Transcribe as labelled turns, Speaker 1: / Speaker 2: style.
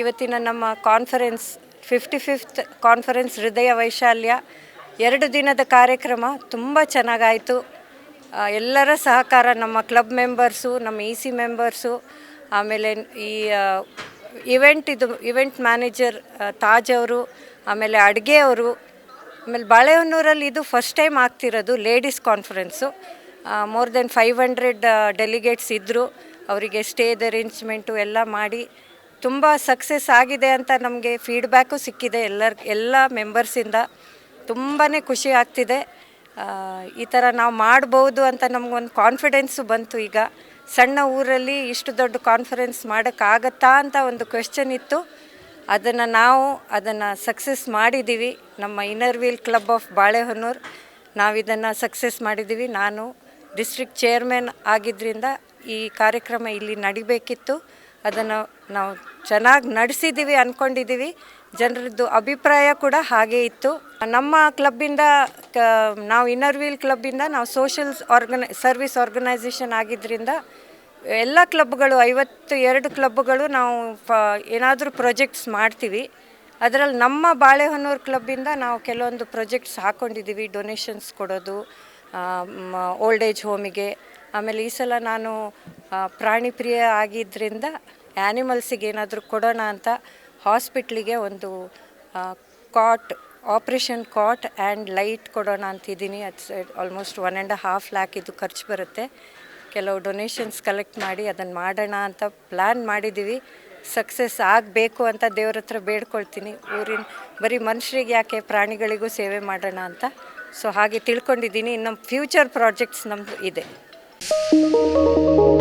Speaker 1: ಇವತ್ತಿನ ನಮ್ಮ conference fifty fifth conference ಹೃದಯ ವೈಶಾಲ್ಯ. ಎರಡು ದಿನದ ಕಾರ್ಯಕ್ರಮ ತುಂಬ ಚೆನ್ನಾಗಾಯಿತು. ಎಲ್ಲರ ಸಹಕಾರ ನಮ್ಮ ಕ್ಲಬ್ ಮೆಂಬರ್ಸು ನಮ್ಮ ಇ ಸಿ ಮೆಂಬರ್ಸು ಆಮೇಲೆ ಈ ಇವೆಂಟ್ ಇದು ಇವೆಂಟ್ ಮ್ಯಾನೇಜರ್ ತಾಜ್ ಅವರು, ಆಮೇಲೆ ಅಡುಗೆಯವರು ಆಮೇಲೆ ಬಾಳೆಹೊನ್ನೂರಲ್ಲಿ ಇದು ಫಸ್ಟ್ ಟೈಮ್ ಆಗ್ತಿರೋದು ladies conference more than five hundred delegates ಇದ್ದರು ಅವರಿಗೆ ಸ್ಟೇದ್ ಅರೇಂಜ್ಮೆಂಟು ಎಲ್ಲ ಮಾಡಿ ತುಂಬ ಸಕ್ಸಸ್ ಆಗಿದೆ ಅಂತ ನಮಗೆ ಫೀಡ್ಬ್ಯಾಕು ಸಿಕ್ಕಿದೆ ಎಲ್ಲರ, ಎಲ್ಲ ಮೆಂಬರ್ಸಿಂದ ತುಂಬಾ ಖುಷಿ ಆಗ್ತಿದೆ. ಈ ಥರ ನಾವು ಮಾಡ್ಬೋದು ಅಂತ ನಮಗೊಂದು ಕಾನ್ಫಿಡೆನ್ಸು ಬಂತು ಈಗ. ಸಣ್ಣ ಊರಲ್ಲಿ ಇಷ್ಟು ದೊಡ್ಡ ಕಾನ್ಫರೆನ್ಸ್ ಮಾಡೋಕ್ಕಾಗತ್ತಾ ಅಂತ ಒಂದು ಕ್ವೆಶ್ಚನ್ ಇತ್ತು. ಅದನ್ನು ನಾವು ಅದನ್ನು ಸಕ್ಸಸ್ ಮಾಡಿದ್ದೀವಿ ನಮ್ಮ inner wheel club of Balehonnur. ನಾವು ಇದನ್ನು ಸಕ್ಸಸ್ ಮಾಡಿದ್ದೀವಿ ನಾನು ಡಿಸ್ಟ್ರಿಕ್ಟ್ ಚೇರ್ಮನ್ ಆಗಿದ್ದರಿಂದ ಈ ಕಾರ್ಯಕ್ರಮ ಇಲ್ಲಿ ನಡಿಬೇಕಿತ್ತು. ಅದನ್ನು ನಾವು ಚೆನ್ನಾಗಿ ನಡೆಸಿದ್ದೀವಿ ಅಂದ್ಕೊಂಡಿದ್ದೀವಿ ಜನರದ್ದು ಅಭಿಪ್ರಾಯ ಕೂಡ ಹಾಗೇ ಇತ್ತು. ನಮ್ಮ ಕ್ಲಬ್ಬಿಂದ, ಕ, ನಾವು ಇನ್ನರ್ ವೀಲ್ ಕ್ಲಬ್ಬಿಂದ ನಾವು ಸೋಷಲ್ ಆರ್ಗನೈ ಸರ್ವಿಸ್ ಆರ್ಗನೈಸೇಷನ್ ಆಗಿದ್ದರಿಂದ ಎಲ್ಲ ಕ್ಲಬ್ಗಳು ಐವತ್ತು ಎರಡು ಕ್ಲಬ್ಗಳು ನಾವು ಫ ಏನಾದರೂ ಪ್ರಾಜೆಕ್ಟ್ಸ್ ಮಾಡ್ತೀವಿ. ಅದರಲ್ಲಿ ನಮ್ಮ ಬಾಳೆಹೊನ್ನೂರು ಕ್ಲಬ್ಬಿಂದ ನಾವು ಕೆಲವೊಂದು ಪ್ರಾಜೆಕ್ಟ್ಸ್ ಹಾಕ್ಕೊಂಡಿದ್ದೀವಿ ಡೊನೇಷನ್ಸ್ ಕೊಡೋದು ಓಲ್ಡ್ ಏಜ್ ಹೋಮಿಗೆ ಆಮೇಲೆ ಈ ಸಲ ನಾನು ಪ್ರಾಣಿ ಪ್ರಿಯ ಆಗಿದ್ದರಿಂದ ಆ್ಯನಿಮಲ್ಸಿಗೆ ಏನಾದರೂ ಕೊಡೋಣ ಅಂತ ಹಾಸ್ಪಿಟ್ಲಿಗೆ ಒಂದು cot operation cot and light ಕೊಡೋಣ ಅಂತಿದ್ದೀನಿ. It's almost one and half lakh ಇದು ಖರ್ಚು ಬರುತ್ತೆ. ಕೆಲವು ಡೊನೇಷನ್ಸ್ ಕಲೆಕ್ಟ್ ಮಾಡಿ ಅದನ್ನು ಮಾಡೋಣ ಅಂತ ಪ್ಲ್ಯಾನ್ ಮಾಡಿದ್ದೀವಿ. ಸಕ್ಸಸ್ ಆಗಬೇಕು ಅಂತ ದೇವ್ರ ಹತ್ರ ಬೇಡ್ಕೊಳ್ತೀನಿ. ಊರಿನ ಬರೀ ಮನುಷ್ಯರಿಗೆ ಯಾಕೆ ಪ್ರಾಣಿಗಳಿಗೂ ಸೇವೆ ಮಾಡೋಣ ಅಂತ? ಸೊ ಹಾಗೆ ತಿಳ್ಕೊಂಡಿದ್ದೀನಿ. ನಮ್ಮ ಫ್ಯೂಚರ್ ಪ್ರಾಜೆಕ್ಟ್ಸ್ ನಮ್ಮದು ಇದೆ. Música